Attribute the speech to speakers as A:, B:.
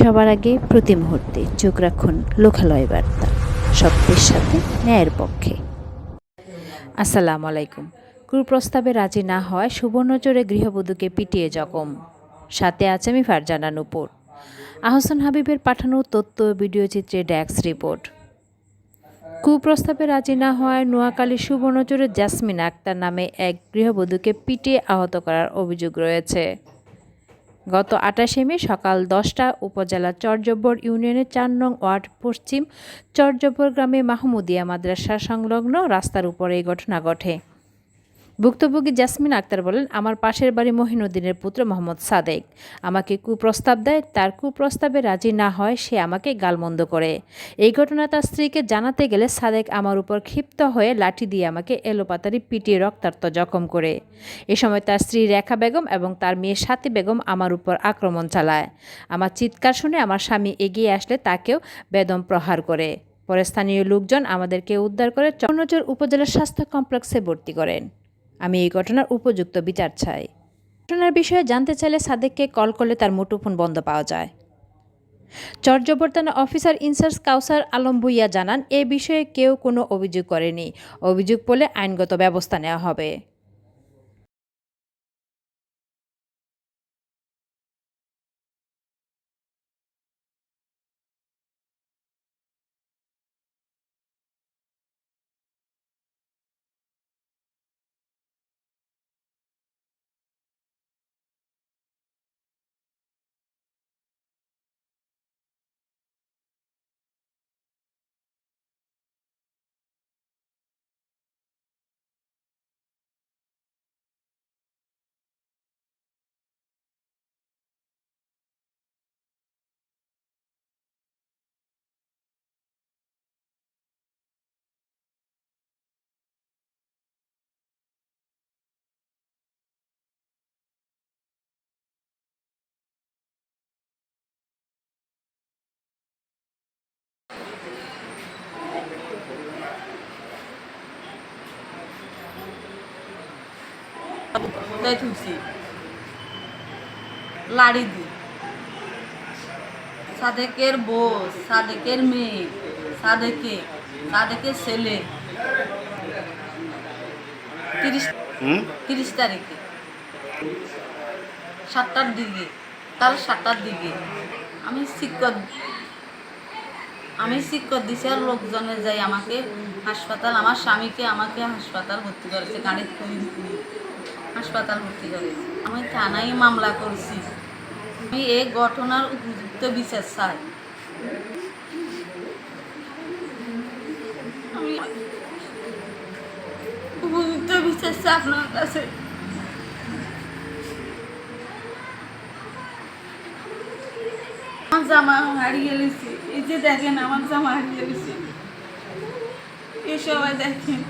A: সবার আগে প্রতি মুহূর্তে চোখ রাখুন লোকালয় বার্তা। সত্যের সাথে ন্যায়ের পক্ষে। আসসালামু আলাইকুম। কুপ্রস্তাবে রাজি না হওয়ায় সুবর্ণচরে গৃহবধূকে পিটিয়ে জখম। সাথে আছে আমি ফারজানা নুপুর। আহসান হাবিবের পাঠানো তথ্য ভিডিও চিত্রে ড্যাক্স রিপোর্ট। কুপ্রস্তাবে রাজি না হওয়ায় নোয়াখালী সুবর্ণচরে জাসমিন আক্তার নামে এক গৃহবধূকে পিটিয়ে আহত করার অভিযোগ রয়েছে। গত আটাশে মে সকাল দশটা উপজেলা চরজব্বর ইউনিয়নের চার নং ওয়ার্ড পশ্চিম চরজব্বর গ্রামে মাহমুদিয়া মাদ্রাসা সংলগ্ন রাস্তার উপরে এই ঘটনা ঘটে। ভুক্তভোগী জাসমিন আক্তার বলেন, আমার পাশের বাড়ি মহিনুদ্দিনের পুত্র মোহাম্মদ সাদেক। আমাকে কুপ্রস্তাব দেয়, তার কুপ্রস্তাবে রাজি না হয়, সে আমাকে গালমন্দ করে। এই ঘটনা তার স্ত্রীকে জানাতে গেলে সাদেক আমার উপর ক্ষিপ্ত হয়ে লাঠি দিয়ে আমাকে এলোপাতারি পিটিয়ে রক্তাক্ত জখম করে। এ সময় তার স্ত্রী রেখা বেগম এবং তার মেয়ে সাথী বেগম আমার উপর আক্রমণ চালায়। আমার চিৎকার শুনে আমার স্বামী এগিয়ে আসলে তাকেও বেদম প্রহার করে। পরে স্থানীয় লোকজন আমাদেরকে উদ্ধার করে চন্নচর উপজেলা স্বাস্থ্য কমপ্লেক্সে ভর্তি করেন। আমি এই ঘটনার উপযুক্ত বিচার চাই। ঘটনার বিষয়ে জানতে চাইলে সাদেককে কল করলে তার মুঠোফোন বন্ধ পাওয়া যায়। চরজবর্তানা officer in charge Kausar Alam Bhuiyan জানান, এ বিষয়ে কেউ কোনো অভিযোগ করেনি। অভিযোগ পড়লে আইনগত ব্যবস্থা নেওয়া হবে।
B: তাই লাড়ি দি। সাদেকের বউ সাদেকের মেয়ে সাদেকে সাদেকের ছেলে। তিরিশ তিরিশ তারিখে। সাতটার দিকে। কাল সাতটার দিকে। আমি শিক্ষক। আমি শিক্ষক দিছি আর লোকজনে যাই আমাকে হাসপাতাল। আমার স্বামীকে আমাকে হাসপাতাল ভর্তি করেছে। গাড়ি হাসপাতাল ভর্তি করেছে। আমি থানায় মামলা করছি। আমি এই ঘটনার উপযুক্ত বিচার চাই। আমি উপযুক্ত বিচার চাই আপনার কাছে। আমার জামা হারিয়ে এই যে দেখেন, আমার জামা হারিয়ে গেছি। এই সবাই দেখেন।